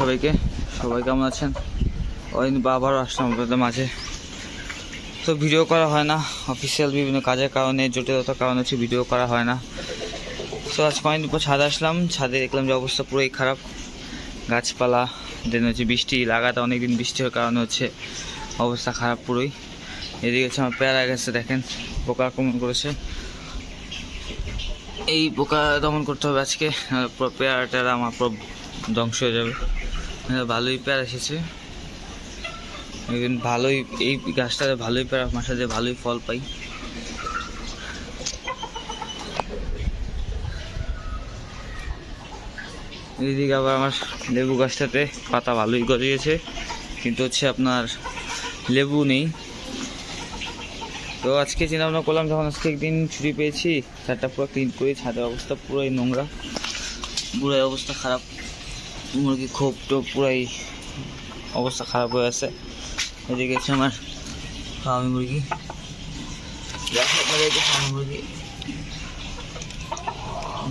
সবাইকে। সবাই কেমন আছেন? ওই আবারও আসলাম আপনাদের মাঝে। তো ভিডিও করা হয় না অফিসিয়াল বিভিন্ন কাজের কারণে, জটিলতার কারণে হচ্ছে ভিডিও করা হয় না। তো আজ কয়েকদিন পর ছাদে আসলাম। ছাদে দেখলাম যে অবস্থা পুরোই খারাপ। গাছপালা দেন হচ্ছে বৃষ্টি লাগাতে অনেকদিন বৃষ্টি হওয়ার কারণে হচ্ছে অবস্থা খারাপ পুরোই। এদিকে হচ্ছে আমার পেয়ারা গেছে, দেখেন, পোকা আক্রমণ করেছে। এই পোকা দমন করতে হবে আজকে পেয়ারা টেয়ারা আমার ধ্বংস হয়ে যাবে। ভালোই পেয়ারা এসেছে। একদিন ভালোই, এই গাছটাতে ভালোই পেয়ারা দিয়ে ভালোই ফল পাই। এইদিকে আবার আমার লেবু গাছটাতে পাতা ভালোই গজিয়েছে, কিন্তু হচ্ছে আপনার লেবু নেই। তো আজকে চিন্তা ভাবনা করলাম, যখন আজকে একদিন ছুটি পেয়েছি, ছাদটা পুরো ক্লিন করি, ছাদের অবস্থা পুরোই নোংরা, পুরাই অবস্থা খারাপ। মুরগি খুব টোপ পুরাই অবস্থা খারাপ হয়ে আছে। এদিকে হচ্ছে আমার ফার্মি মুরগি। ফার্মি মুরগি।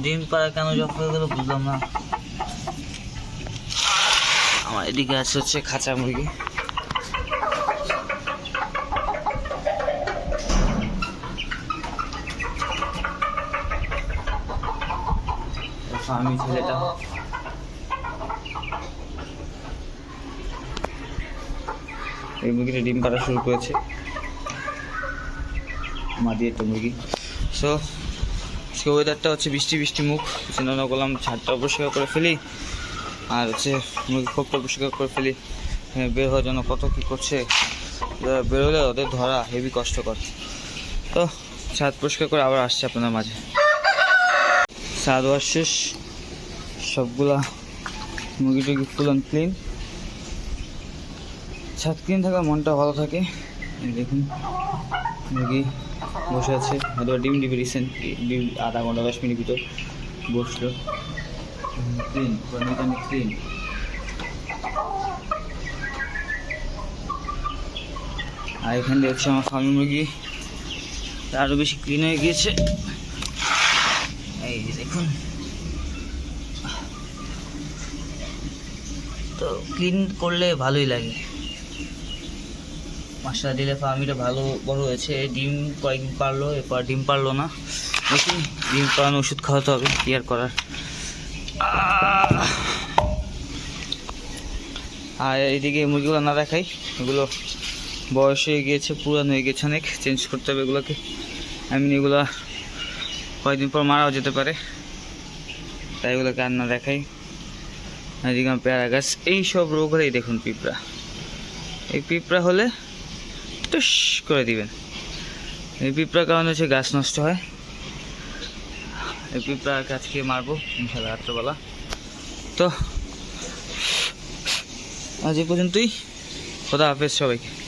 ডিম পাড়া কেন জব হয়ে বুঝলাম না। আমার এদিকে আছে হচ্ছে খাঁচা মুরগি। ফার্মি ছেলেটা। এই মুরগিটা ডিম পাড়া শুরু করেছে। মাদি একটা মুরগি। সো সে ওয়েদারটা হচ্ছে বৃষ্টি বৃষ্টি মুখ। চিন্তা করলাম ছাদটা পরিষ্কার করে ফেলি। আর হচ্ছে মুরগি খোপটা পরিষ্কার করে ফেলি। হ্যাঁ, বের হওয়ার জন্য কত কী করছে। বেরোলে ওদের ধরা হেভি কষ্টকর। তো ছাদ পরিষ্কার করে আবার আসছে আপনাদের মাঝে। ছাদ ওয়াশ শেষ। সবগুলা মুরগি টুরগি ফুল অ্যান্ড ক্লিন ছাদ ক্লিন থাকা, মনটা ভালো থাকে। দেখুন মুরগি বসে আছে। হয়তো ডিম দিবে রিসেন্ট ডিম আধা ঘণ্টা, দশ মিনিট ভিতর বসল। ক্লিন আর এখানে দেখছি আমার ফার্মি মুরগি। আরও বেশি ক্লিন হয়ে গিয়েছে। এই দেখুন। তো ক্লিন করলে ভালোই লাগে। মাসা দিলে ফার্মিটা ভালো বড় হয়েছে। ডিম কয়েকদিন পারল, এরপর ডিম পারল না। দেখি, ডিম পাড়ানো ওষুধ খাওয়াতে হবে, কি আর করার। আর এইদিকে মুরগিগুলো না দেখাই, এগুলো বয়স হয়ে গিয়েছে, পুরান হয়ে গেছে অনেক চেঞ্জ করতে হবে এগুলোকে। আমি এগুলো কয়েকদিন পর মারাও যেতে পারে। তাই এগুলোকে আর না দেখাই। এদিকে পেয়ারা গাছ এইসব রোগ হলেই দেখুন পিঁপড়া। এই পিঁপড়া হলে টুস করে দিবেন। এই পিঁপড়ার কারণে হচ্ছে গাছ নষ্ট হয়। এই পিঁপড়ার গাছকে মারবো, ইনশাল্লাহ রাত্রবেলা। তো, আজ এই পর্যন্তই। খোদা হাফেজ সবাইকে।